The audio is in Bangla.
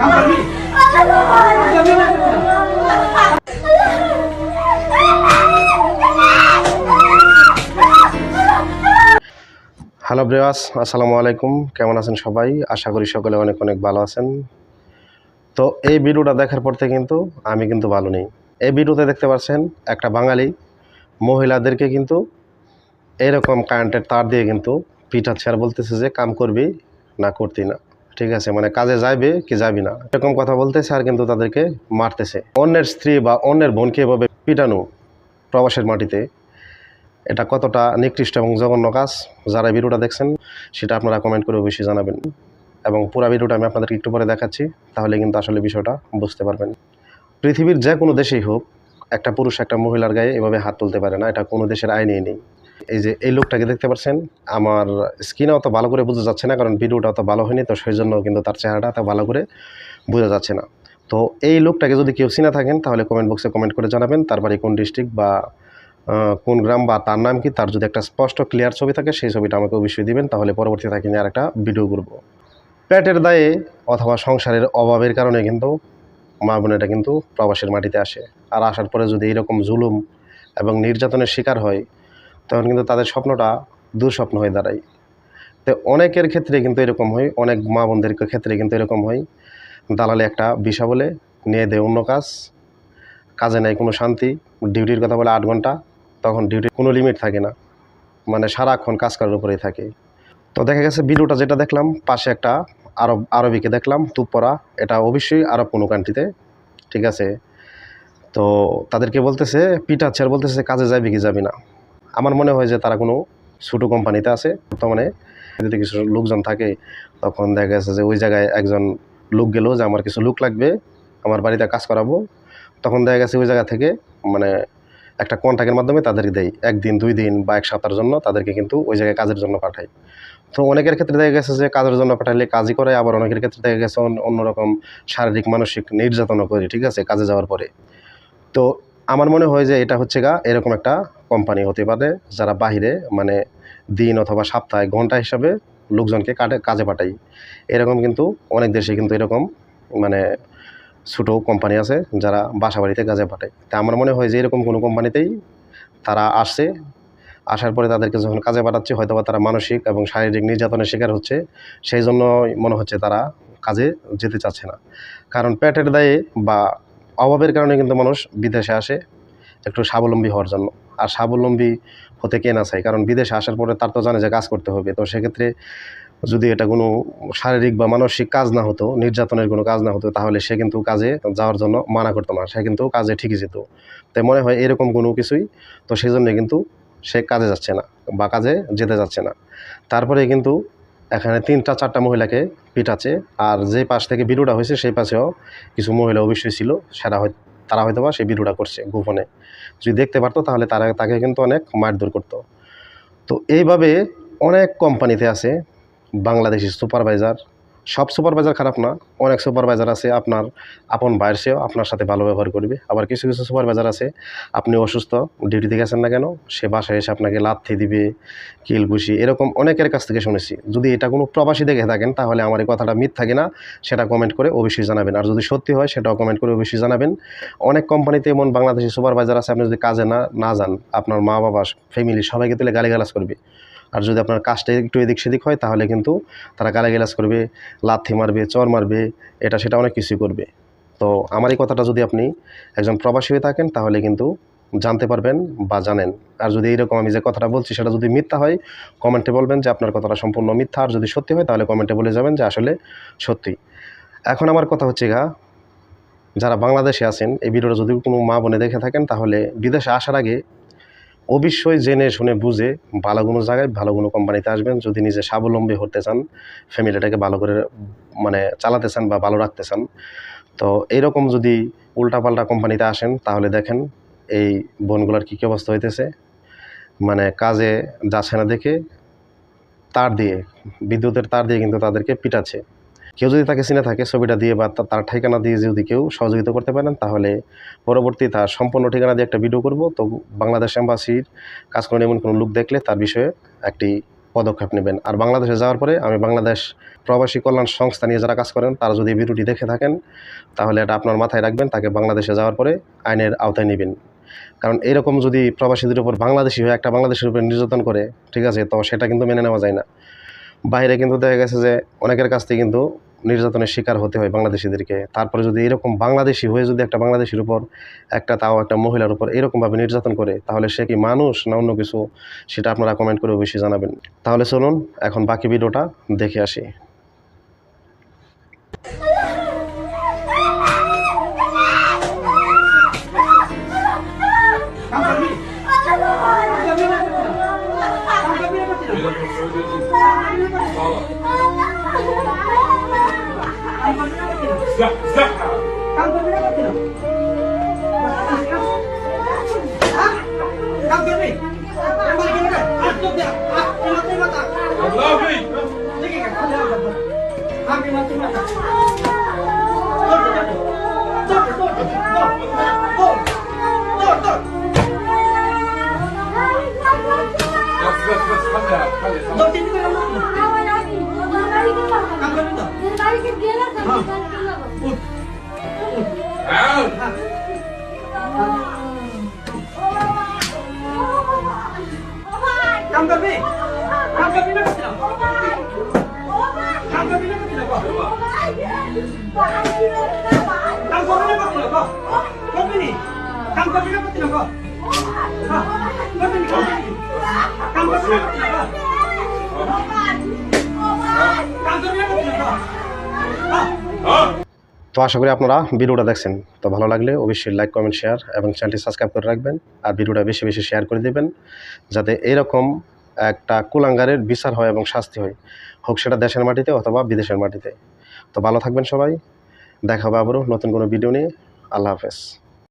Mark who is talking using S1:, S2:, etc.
S1: হ্যালো ব্রেওয়াস আসসালামু আলাইকুম কেমন আছেন সবাই? আশা করি সকলে অনেক অনেক ভালো আছেন। তো এই ভিডিওটা দেখার পর থেকে কিন্তু আমি কিন্তু ভালো নেই। এই ভিডিওতে দেখতে পাচ্ছেন একটা বাঙালি মহিলাদেরকে কিন্তু এরকম কারেন্টের তার দিয়ে কিন্তু পিঠাচ্ছে আর বলতেছে যে, কাম করবি না, করতি না। ঠিক আছে মানে কাজে যাইবে কি যাবি না। এরকম কথা বলতেছে আর কিন্তু তাদেরকে মারতেছে। অন্যের স্ত্রী বা অন্যের বোনকে এভাবে পিটানো প্রবাসের মাটিতে, এটা কতটা নিকৃষ্ট এবং জঘন্য কাজ? যারা ভিডিওটা দেখছেন, সেটা আপনারা কমেন্ট করে অবশ্যই জানাবেন। এবং পুরো ভিডিওটা আমি আপনাদেরকে একটু পরে দেখাচ্ছি, তাহলে কিন্তু আসলে বিষয়টা বুঝতে পারবেন। পৃথিবীর যে কোনো দেশেই হোক, একটা পুরুষ, একটা মহিলার গায়ে এভাবে হাত তুলতে পারে না, এটা কোনো দেশের আইনেই নেই। এই যে এই লোকটাকে দেখতে পাচ্ছেন, আমার স্কিনে অত ভালো করে বোঝা যাচ্ছে না, কারণ ভিডিওটা অত ভালো হয়নি, তো সেই জন্য কিন্তু তার চেহারাটা এত ভালো করে বোঝা যাচ্ছে না। তো এই লোকটাকে যদি কেউ চিনে থাকেন, তাহলে কমেন্ট বক্সে কমেন্ট করে জানাবেন, তার বাড়ি কোন ডিস্ট্রিক্ট বা কোন গ্রাম বা তার নাম কি, তার যদি একটা স্পষ্ট ক্লিয়ার ছবি থাকে, সেই ছবিটা আমাকে অবশ্যই দিবেন, তাহলে পরবর্তী থাকে নিয়ে আর একটা ভিডিও করব। পেটের দায়ে অথবা সংসারের অভাবের কারণে কিন্তু মা বোনেরা কিন্তু প্রবাসের মাটিতে আসে। আর আসার পরে যদি এরকম জুলুম এবং নির্যাতনের শিকার হয় তখন কিন্তু তাদের স্বপ্নটা দুঃস্বপ্ন হয়ে দাঁড়ায়। তো অনেকের ক্ষেত্রে কিন্তু এরকম হয়, অনেক মা বোনদের ক্ষেত্রে কিন্তু এরকম হয়। দালালে একটা বিষা বলে, নিয়ে দেয় অন্য কাজ, কাজে নাই কোনো শান্তি, ডিউটির কথা বলে আট ঘণ্টা, তখন ডিউটির কোনো লিমিট থাকে না। মানে সারাক্ষণ কাজ করার উপরেই থাকে। তো দেখা গেছে ভিডিওটা যেটা দেখলাম, পাশে একটা আরব, আরবিকে দেখলাম তুপরা এটা অবশ্যই আরব কোনো কান্ট্রিতে ঠিক আছে? তো তাদেরকে বলতেছে, পিটাচ্ছে আর বলতেছে, কাজে যাবি কি যাবি না? আমার মনে হয় যে তারা কোনো ছোটো কোম্পানিতে আছে। বর্তমানে যদি কিছু লোকজন থাকে, তখন দেখা গেছে যে ওই জায়গায় একজন লোক গেল যে আমার কিছু লোক লাগবে, আমার বাড়িতে কাজ করাবো। তখন দেখা গেছে ওই জায়গা থেকে মানে একটা কন্ট্যাক্টের মাধ্যমে তাদেরকে দেয়। একদিন, দুই দিন বা এক সপ্তাহের জন্য তাদেরকে কিন্তু ওই জায়গায় কাজের জন্য পাঠায়। তো অনেকের ক্ষেত্রে দেখা গেছে যে কাজের জন্য পাঠালে কাজই করে, আবার অনেকের ক্ষেত্রে দেখা গেছে অন্য- অন্যরকম শারীরিক, মানসিক নির্যাতনও করে, ঠিক আছে, কাজে যাওয়ার পরে। তো আমার মনে হয় যে এটা হচ্ছে গা এরকম একটা কোম্পানি হতে পারে যারা বাহিরে মানে দিন অথবা সপ্তাহে ঘণ্টা হিসাবে লোকজনকে কাটে, কাজে পাঠাই এরকম কিন্তু অনেক দেশে কিন্তু এরকম মানে ছোটো কোম্পানি আছে যারা বাসা বাড়িতে কাজে পাঠায়। তা আমার মনে হয় যে এরকম কোনো কোম্পানিতেই তারা আসছে, আসার পরে তাদেরকে যখন কাজে পাঠাচ্ছে হয়তো বা তারা মানসিক এবং শারীরিক নির্যাতনের শিকার হচ্ছে, সেই জন্য মনে হচ্ছে তারা কাজে যেতে চাচ্ছে না। কারণ পেটের দায়ে বা অভাবের কারণে কিন্তু মানুষ বিদেশে আসে একটু স্বাবলম্বী হওয়ার জন্য। আর স্বাবলম্বী হতে কে না চায়? কারণ বিদেশে আসার পরে তার তো জানে যে কাজ করতে হবে। তো সেক্ষেত্রে যদি এটা কোনো শারীরিক বা মানসিক কাজ না হতো, নির্যাতনের কোনো কাজ না হতো, তাহলে সে কিন্তু কাজে যাওয়ার জন্য মানা করতো না। সে কিন্তু কাজে ঠিকই যেত। তাই মনে হয় এরকম কোনো কিছুই তো সেই জন্যে কিন্তু সে কাজে যাচ্ছে না বা কাজে যেতে যাচ্ছে না। তারপরে কিন্তু এখানে তিনটা, চারটা মহিলাকে পিটাচ্ছে। আর যে পাশ থেকে বিরুটা হয়েছে, সেই পাশেও কিছু মহিলা অবশ্যই ছিল। সেটা হয় তারা হয়তো বা সেই বিরুটা করছে গোপনে। যদি দেখতে পারতো, তাহলে তারা, তাকে কিন্তু অনেক মারধর করতো। তো এইভাবে অনেক কোম্পানিতে আছে, বাংলাদেশি সুপারভাইজার। সব সুপারভাইজার খারাপ না, অনেক সুপারভাইজার আছে, আপনার আপন ভাইয়ের সেও আপনার সাথে ভালো ব্যবহার করবে। আবার কিছু কিছু সুপারভাইজার আছে, আপনি অসুস্থ ডিউটিতে গেছেন না কেন, সে বাসায় এসে আপনাকে লাথি দিবে, কিল ঘুষি, এরকম অনেকের কাছ থেকে শুনেছি। যদি এটা কোনো প্রবাসী দেখে থাকেন, তাহলে আমার এই কথাটা মিথ থাকে না সেটা কমেন্ট করে অবশ্যই জানাবেন। আর যদি সত্যি হয়, সেটাও কমেন্ট করে অবশ্যই জানাবেন। অনেক কোম্পানিতে এমন বাংলাদেশি সুপারভাইজার আছে, আপনি যদি কাজে না না যান, আপনার মা বাবা ফ্যামিলি সবাইকে তুলে গালিগালাজ করবে। আর যদি আপনার কাজটা একটু এদিক সেদিক হয়, তাহলে কিন্তু তারা গালাগালাজ করবে, লাথি মারবে, চর মারবে, এটা সেটা অনেক কিছুই করবে। তো আমার এই কথাটা যদি আপনি একজন প্রবাসী হয়ে থাকেন, তাহলে কিন্তু জানতে পারবেন বা জানেন। আর যদি এইরকম আমি যে কথাটা বলছি, সেটা যদি মিথ্যা হয়, কমেন্টে বলবেন যে আপনার কথাটা সম্পূর্ণ মিথ্যা। আর যদি সত্যি হয়, তাহলে কমেন্টে বলে যাবেন যে আসলে সত্যি। এখন আমার কথা হচ্ছে গা, যারা বাংলাদেশে আছেন, এই ভিডিওটা যদি কোনো মা বোনে দেখে থাকেন, তাহলে বিদেশে আসার আগে অবশ্যই জেনে শুনে বুঝে ভালো কোনো জায়গায় ভালো কোনো কোম্পানিতে আসবেন। যদি নিজে স্বাবলম্বী হতে চান, ফ্যামিলিটাকে ভালো করে মানে চালাতে চান বা ভালো রাখতে চান, তো এইরকম যদি উল্টাপাল্টা কোম্পানিতে আসেন, তাহলে দেখেন এই বোনগুলোর কী কী অবস্থা হইতেছে। মানে কাজে যাচ্ছে না দেখে তার দিয়ে, বিদ্যুতের তার দিয়ে কিন্তু তাদেরকে পিটাচ্ছে। কেউ যদি তাকে চিনে থাকে ছবিটা দিয়ে বা তার ঠিকানা দিয়ে যদি কেউ সহযোগিতা করতে পারেন, তাহলে পরবর্তী তার সম্পূর্ণ ঠিকানা দিয়ে একটা ভিডিও করব। তো বাংলাদেশ এম্বাসির কাজ করেন এমন কোনো লোক দেখলে তার বিষয়ে একটি পদক্ষেপ নেবেন। আর বাংলাদেশে যাওয়ার পরে আমি বাংলাদেশ প্রবাসী কল্যাণ সংস্থা নিয়ে যারা কাজ করেন, তারা যদি ভিডিওটি দেখে থাকেন, তাহলে এটা আপনার মাথায় রাখবেন, তাকে বাংলাদেশে যাওয়ার পরে আইনের আওতায় নেবেন। কারণ এরকম যদি প্রবাসীদের উপর বাংলাদেশি হয়ে একটা বাংলাদেশের উপর নির্যাতন করে, ঠিক আছে, তো সেটা কিন্তু মেনে নেওয়া যায় না। বাইরে কিন্তু দেখা গেছে যে অনেকের কাছ থেকে কিন্তু নির্যাতনের শিকার হতে হয় বাংলাদেশিদেরকে। তারপরে যদি এরকম বাংলাদেশি হয়ে যদি একটা বাংলাদেশির উপর, একটা তাও একটা মহিলার উপর এরকমভাবে নির্যাতন করে, তাহলে সে কি মানুষ না অন্য কিছু? সেটা আপনারা কমেন্ট করে বেশি জানাবেন। তাহলে চলুন, এখন বাকি ভিডিওটা দেখে আসি।
S2: Don't think you're gonna
S3: look.
S1: তো আশা করি আপনারা ভিডিওটা দেখছেন। তো ভালো লাগলে অবশ্যই লাইক কমেন্ট শেয়ার এবং চ্যানেলটি সাবস্ক্রাইব করে রাখবেন আর ভিডিওটা বেশি বেশি শেয়ার করে দেবেন। যাতে এরকম একটা কুলাঙ্গারের বিচার হয় এবং শাস্তি হয়। হোক সেটা দেশের মাটিতে অথবা বিদেশের মাটিতে। তো ভালো থাকবেন সবাই। দেখা হবে আবারও নতুন কোনো ভিডিও নিয়ে। আল্লাহ হাফেজ।